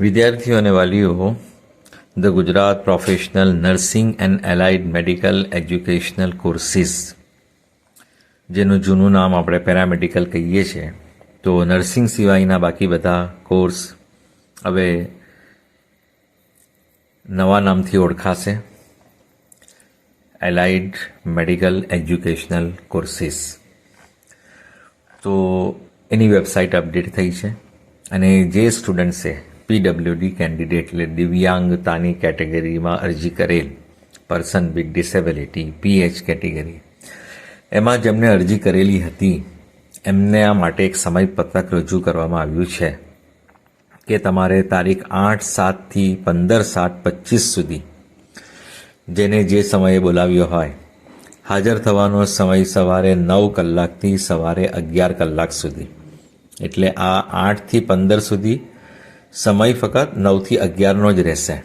વિદ્યાર્થીઓ અને વાલીઓ, the Gujarat professional nursing and allied medical educational courses, જેનું જૂનું નામ આપણે પેરામેડિકલ કહીએ છીએ, તો નર્સિંગ સિવાયના બાકી બધા કોર્સ હવે નવા નામથી ઓળખાશે. Allied medical educational courses. તો એની વેબસાઇટ અપડેટ થઈ છે અને જે સ્ટુડન્ટ્સે પીડબ્લ્યુડી કેન્ડિડેટ એટલે દિવ્યાંગતાની કેટેગરીમાં અરજી કરેલ person with disability, PH category. એમાં જેમને અરજી કરેલી હતી, એમને આ માટે એક સમયપત્રક રજૂ કરવામાં આવ્યું છે કે તમારે તારીખ આઠ સાતથી પંદર સાત પચીસ સુધી જેને જે સમયે બોલાવ્યો હોય, હાજર થવાનો સમય સવારે નવ કલાકથી સવારે અગિયાર કલાક સુધી. એટલે આ આઠથી પંદર સુધી સમય ફક્ત નવથી અગિયારનો જ રહેશે.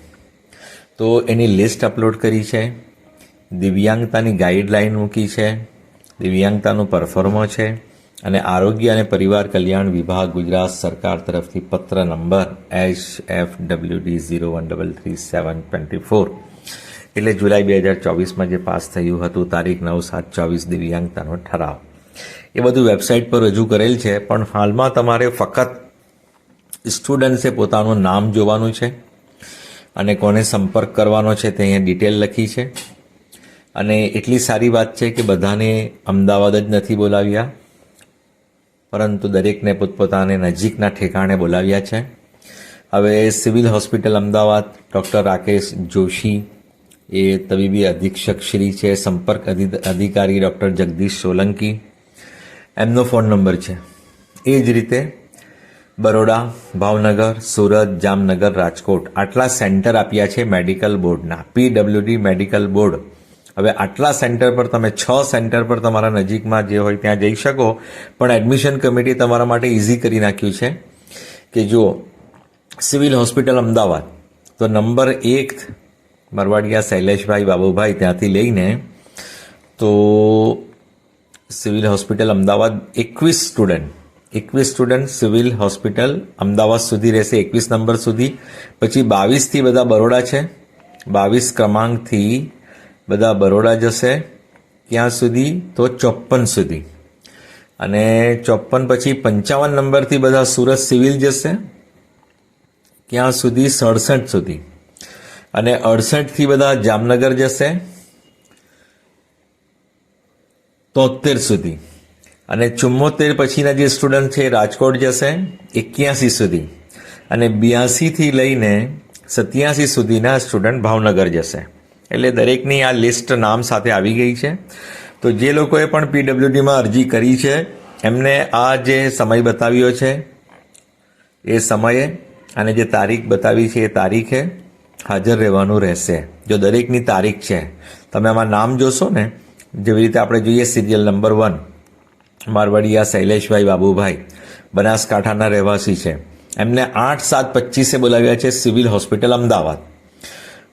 તો એની લિસ્ટ અપલોડ કરી છે. દિવ્યાંગતાની ગાઈડલાઈન મૂકી છે. દિવ્યાંગતાનું પરફોર્મો છે. અને આરોગ્ય અને પરિવાર કલ્યાણ વિભાગ ગુજરાત સરકાર તરફથી પત્ર number H F W D zero one double three seven twenty four એટલે જુલાઈ બે હજાર ચોવીસમાં જે પાસ થયું હતું, તારીખ નવ સાત ચોવીસ દિવ્યાંગતાનો ઠરાવ. એ બધું વેબસાઇટ પર રજૂ કરેલ છે, પણ હાલમાં તમારે ફક્ત સ્ટુડન્ટ્સે પોતાનું નામ જોવાનું છે અને કોને સંપર્ક કરવાનો છે તે અહીંયા ડિટેલ લખી છે. અને એટલી સારી વાત છે કે બધાને અમદાવાદ જ નથી બોલાવ્યા, પરંતુ દરેકને પોતપોતાને નજીકના ઠેકાણે બોલાવ્યા છે. હવે civil hospital Ahmedabad, doctor Rakesh Joshi, એ તબીબી અધિક્ષક શ્રી છે, સંપર્ક અધિ- અધિકારી ડૉક્ટર જગદીશ સોલંકી. એમનો ફોન નંબર છે. એ જ રીતે બરોડા, ભાવનગર, સુરત, જામનગર, રાજકોટ આટલા સેન્ટર આપ્યા છે મેડિકલ બોર્ડના, પીડબ્લ્યુડી મેડિકલ બોર્ડ. હવે આટલા સેન્ટર પર તમે છ સેન્ટર પર તમારા નજીકમાં જે હોય ત્યાં જઈ શકો, પણ એડમિશન કમિટી તમારા માટે ઇઝી કરી નાખ્યું છે કે જુઓ સિવિલ હોસ્પિટલ અમદાવાદ, તો નંબર એક મરવાડિયા શૈલેષભાઈ બાબુભાઈ ત્યાંથી લઈને તો સિવિલ હોસ્પિટલ અમદાવાદ એકવીસ સ્ટુડન્ટ એકવીસ સ્ટુડન્ટ સિવિલ હોસ્પિટલ અમદાવાદ સુધી રહેશે, એકવીસ નંબર સુધી. પછી બાવીસથી બધા બરોડા છે. બાવીસ ક્રમાંકથી બધા બરોડા જશે. ક્યાં સુધી? તો ચોપ્પન સુધી. અને ચોપ્પન પછી પંચાવન નંબરથી બધા સુરત સિવિલ જશે. ક્યાં સુધી? સડસઠ સુધી. અને અડસઠથી બધા જામનગર જશે. તોતેર સુધી. અને ચુમ્મોતેર પછીના જે સ્ટુડન્ટ છે રાજકોટ જશે, એક્યાસી સુધી. અને બ્યાસીથી લઈને સત્યાસી સુધીના સ્ટુડન્ટ ભાવનગર જશે. એટલે દરેકની આ લિસ્ટ નામ સાથે આવી ગઈ છે. તો જે લોકોએ પણ પીડબ્લ્યુડીમાં અરજી કરી છે, એમને આ જે સમય બતાવ્યો છે, એ સમયે અને જે તારીખ બતાવી છે એ તારીખે હાજર રહેવાનું રહેશે. જો દરેકની તારીખ છે, તમે આમાં નામ જોશો ને, જેવી રીતે આપણે જોઈએ serial number one Marwadiya Shaileshbhai Babubhai બનાસકાંઠાના રહેવાસી છે. એમને આઠ સાત પચીસે બોલાવ્યા છે સિવિલ હોસ્પિટલ અમદાવાદ.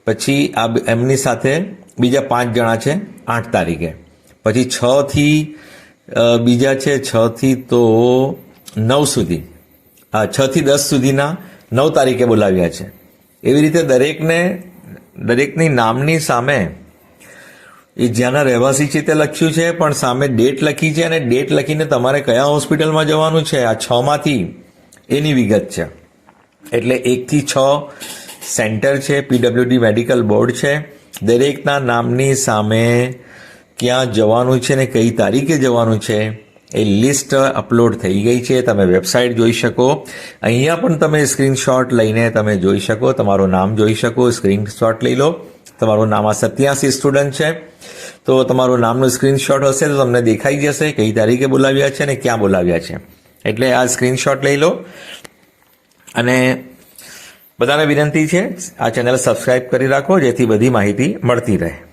પછી આ એમની સાથે બીજા પાંચ જણા છે આઠ તારીખે. પછી છથી બીજા છે છથી તો નવ સુધી. હા છથી દસ સુધીના નવ તારીખે બોલાવ્યા છે. એવી રીતે દરેકને, દરેકની નામની સામે એ જ્યાંના રહેવાસી છે તે લખ્યું છે, પણ સામે ડેટ લખી છે અને ડેટ લખીને તમારે કયા હોસ્પિટલમાં જવાનું છે? આ છ માંથી એની વિગત છે. એટલે એકથી છ સેન્ટર છે, પીડબ્લ્યુડી મેડિકલ બોર્ડ છે. દરેકના નામની સામે ક્યાં જવાનું છે ને કઈ તારીખે જવાનું છે એ લિસ્ટ અપલોડ થઈ ગઈ છે. તમે વેબસાઇટ જોઈ શકો. અહીંયા પણ તમે સ્ક્રીનશોટ લઈને તમે જોઈ શકો. તમારું નામ જોઈ શકો. સ્ક્રીનશોટ લઈ લો. તમારું નામ આ સત્યાસી સ્ટુડન્ટ છે. તો તમારું નામનું સ્ક્રીનશોટ હશે તો તમને દેખાઈ જશે કઈ તારીખે બોલાવ્યા છે અને ક્યાં બોલાવ્યા છે. એટલે આ સ્ક્રીનશોટ લઈ લો. અને બધાને વિનંતી છે, આ ચેનલ સબસ્ક્રાઈબ કરી રાખો જેથી બધી માહિતી મળતી રહે.